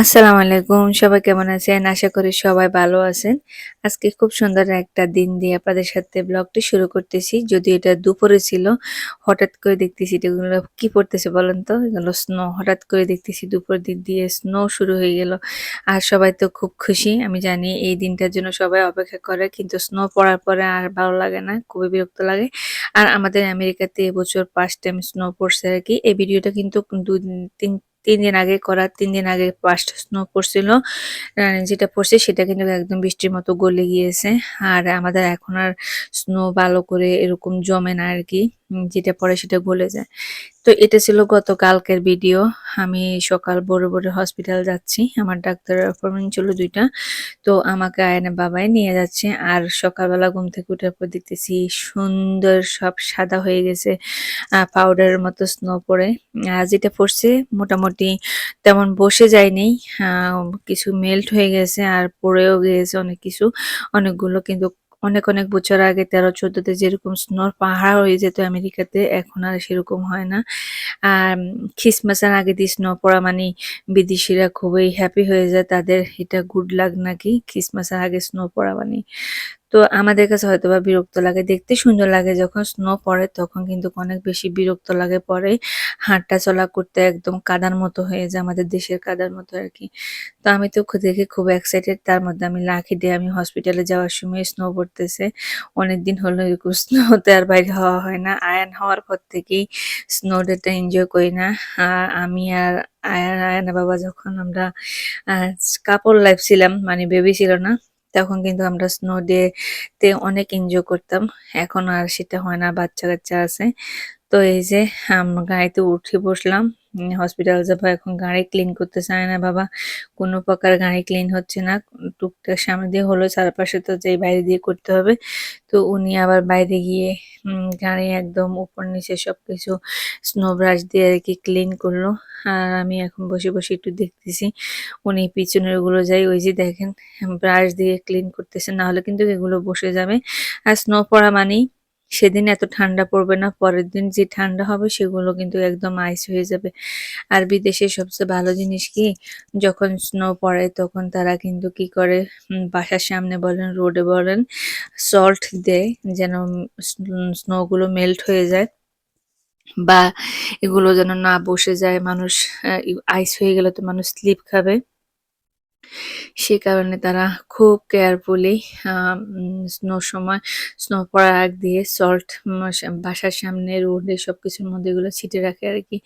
আসসালামু আলাইকুম, সবাই কেমন আছেন? আশা করি সবাই ভালো আছেন। আজকে খুব সুন্দর একটা দিন দিয়ে আপনাদের সাথে ব্লগটি শুরু করতেছি। যদি এটা দুপুরে ছিল, হঠাৎ করে দেখতেছি এগুলো কি পড়তেছে বলেন তো? এগুলো স্নো হঠাৎ করে দেখতেছি দুপুর দিক দিয়ে স্নো শুরু হয়ে গেল। আর সবাই তো খুব খুশি, আমি জানি এই দিনটার জন্য সবাই অপেক্ষা করে, কিন্তু স্নো পড়ার পরে আর ভালো লাগে না, খুবই বিরক্ত লাগে। আর আমাদের আমেরিকাতে এবছর ফার্স্ট টাইম স্নো পড়ছে আর কি। এই ভিডিওটা কিন্তু দু তিন তিন দিন আগে করা, তিন দিন আগে ফার্স্ট স্নো পড়ছিল। যেটা পড়ছে সেটা কিন্তু একদম বৃষ্টির মতো গলে গিয়েছে। আর আমাদের এখন আর স্নো ভালো করে এরকম জমে না আর কি। যেটা পরে সেটা গলে যায়। তো এটা ছিল গতকালকের ভিডিও। আমি সকাল বড় বড় হসপিটাল যাচ্ছি। আমার ডাক্তারের অ্যাপয়েন্টমেন্ট ছিল দুইটা। তো আমাকে আয়না বাবাই নিয়ে যাচ্ছে। আর সকালবেলা ঘুম থেকে উঠার পর দেখতেছি সুন্দর সব সাদা হয়ে গেছে পাউডারের মতো স্নো পড়ে। আর যেটা পড়ছে মোটামুটি তেমন বসে যায়নি। কিছু মেল্ট হয়ে গেছে আর পড়েও গিয়েছে অনেক কিছু। অনেকগুলো কিন্তু অনেক অনেক বছর আগে, তেরো, চোদ্দতে যেরকম স্নোর পাহাড় হয়ে যেত আমেরিকাতে, এখন আর সেরকম হয় না। আর খ্রিসমাসের আগে দিয়ে স্নো পড়া মানে বিদেশিরা খুবই হ্যাপি হয়ে যায়, তাদের এটা গুড লাগ নাকি? খ্রিসমাসের আগে স্নো পড়া মানে তো আমাদের কাছে হয়তো বা বিরক্ত লাগে, দেখতে সুন্দর লাগে। যখন স্নো পড়ে তখন কিন্তু অনেক বেশি বিরক্ত লাগে পরে। হাঁটা চলা করতে একদম কাদার মতো হয়ে যায়, আমাদের দেশের কাদার মতো আর কি। তো আমি তো দেখে খুব এক্সাইটেড তার মধ্যে আমি লাখি দিয়ে আমি হসপিটালে যাওয়ার সময় স্নো পড়তেছে। অনেকদিন হলো এরকম স্নোতে আর বাইরে হওয়া হয় না। আয়ান হওয়ার পর থেকেই স্নো ডেটা এনজয় করি না। আমি আর আয়ান আয়ানা বাবা যখন আমরা কাপড় লাইফ ছিলাম মানে বেবি ছিল না তখন কিন্তু আমরা স্নো ডে তে অনেক এনজয় করতাম। এখন আর সেটা হয় না বাচ্চা কাচ্চা আছে। তো এই যে আমরা গাড়িতে উঠে বসলাম। হসপিটাল যাব এখন, গাড়ি ক্লিন করতে চায় না বাবা। কোনো প্রকার গাড়ি ক্লিন হচ্ছে না। টুকটাক সামনে দিয়ে হলো, চারপাশে তো যেই বাইরে দিয়ে করতে হবে। তো উনি আবার বাইরে গিয়ে গাড়ি একদম উপর নিচে সবকিছু স্নো ব্রাশ দিয়ে আর কি ক্লিন করল। আর আমি এখন বসে বসে একটু দেখতেছি। উনি পিছনেরগুলো যাই, ওই যে দেখেন ব্রাশ দিয়ে ক্লিন করতেছে না হলে কিন্তু এগুলো বসে যাবে। আর স্নো পড়া মানেই সেদিন এত ঠান্ডা পড়বে না, পরের দিন যে ঠান্ডা হবে সেগুলো কিন্তু একদম আইস হয়ে যাবে। আর বিদেশে সবচেয়ে ভালো জিনিস কি, যখন স্নো পড়ে তখন তারা কিন্তু কি করে বাসার সামনে বলেন রোডে বলেন সল্ট দেয় যেন স্নো গুলো মেল্ট হয়ে যায় বা এগুলো যেন না বসে যায়। মানুষ আইস হয়ে গেলে তো মানুষ স্লিপ খাবে। সে কারণে তারা খুব কেয়ারফুলি স্নোর সময় স্নো পড়ার আগ দিয়ে সল্ট বাসার সামনে রোডে সবকিছুর মধ্যে এগুলো ছিটে রাখে আর কি।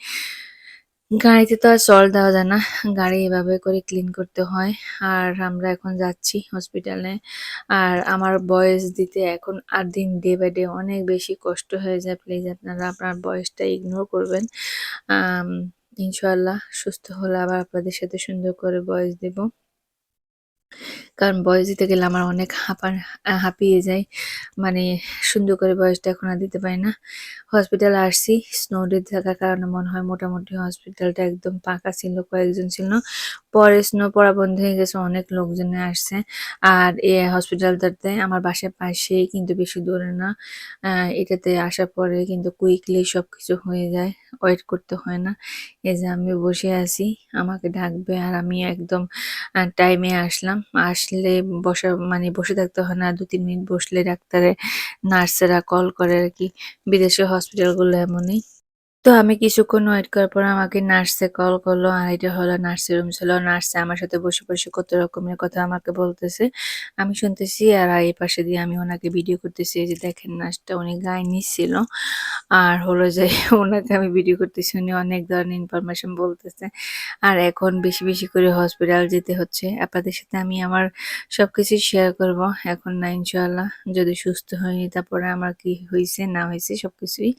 গাড়িতে তো আর সল্ট দেওয়া যায় না গাড়ি এভাবে করে ক্লিন করতে হয়। আর আমরা এখন যাচ্ছি হসপিটালে আর আমার বয়স দিতে এখন আর দিন ডে বাই ডে অনেক বেশি কষ্ট হয়ে যায়। প্লিজ আপনারা আপনার বয়সটা ইগনোর করবেন। আম, ইনশাআল্লাহ সুস্থ হলে আবার আপনাদের সাথে সুন্দর করে বয়স দেব। কারণ বয়স দিতে গেলে আমার অনেক হাঁপার হাঁপিয়ে যায়। মানে সুন্দর করে বয়সটা এখন আর দিতে পারি না। হসপিটাল আসছি স্নো ডে থাকার কারণে মনে হয় মোটামুটি হসপিটালটা একদম পাকা ছিল, কয়েকজন ছিল। পরে স্নো পড়া বন্ধ হয়ে গেছে, অনেক লোকজন আসছে। আর এই হসপিটালটাতে আমার বাসার পাশেই কিন্তু বেশি দূরে না। এটাতে আসার পরে কিন্তু কুইকলি সবকিছু হয়ে যায় ওয়েট করতে হয় না। এই যে আমি বসে আছি, আমাকে ডাকবে আর আমি একদম টাইমে আসলাম। আসলে বসা মানে বসে থাকতে হয় না দু তিন মিনিট বসলে ডাক্তারে, নার্সেরা কল করে আর কি। বিদেশের হসপিটালগুলো এমনই। তো আমি কিছুক্ষণ ওয়েট করার পর আমাকে নার্সে কল করল, আর এটা হলো নার্সের রুম ছিল নার্সে আমার সাথে বসে বসে কত রকমের কথা আমাকে বলতেছে। আমি শুনতেছি, আর এই পাশে দিয়ে আমি ওনাকে ভিডিও করতেছি যে দেখেন নার্সটা উনি গায়ে নিচ্ছিল আর হলো যে ওনাকে আমি ভিডিও করতেছি, উনি অনেক ধরনের ইনফরমেশন বলতেছে। আর এখন বেশি বেশি করে হসপিটাল যেতে হচ্ছে। আপনাদের সাথে আমি আমার সব সবকিছু শেয়ার করব। এখন না ইনশাল্লাহ যদি সুস্থ হয়নি তারপরে আমার কি হয়েছে না হয়েছে সবকিছুই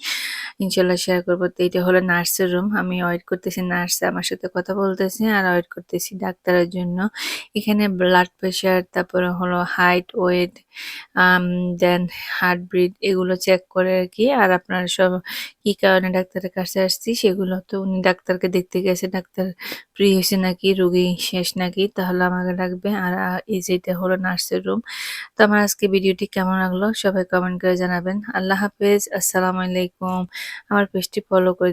ইনশাল্লাহ শেয়ার করব। তো এটা হলো নার্সের রুম আমি ওয়েট করতেছি নার্স আমার সাথে কথা বলতেছে আর ওয়েট করতেছি ডাক্তারের জন্য। এখানে ব্লাড প্রেশার তারপরে হলো height weight then heart beat এগুলো চেক করে আর কি। আর আপনার সব কি কারণে ডাক্তারের কাছে আসছি সেগুলো তো উনি ডাক্তারকে দেখতে গেছে। ডাক্তার ফ্রি হয়েছে নাকি, রুগী শেষ নাকি, তাহলে আমাকে লাগবে। আর এই যে এটা হলো নার্সের রুম। তো আমার আজকে ভিডিওটি কেমন লাগল সবাই কমেন্ট করে জানাবেন। আল্লাহ হাফেজ, আসসালামু আলাইকুম। আমার পেজটি ফলো করে।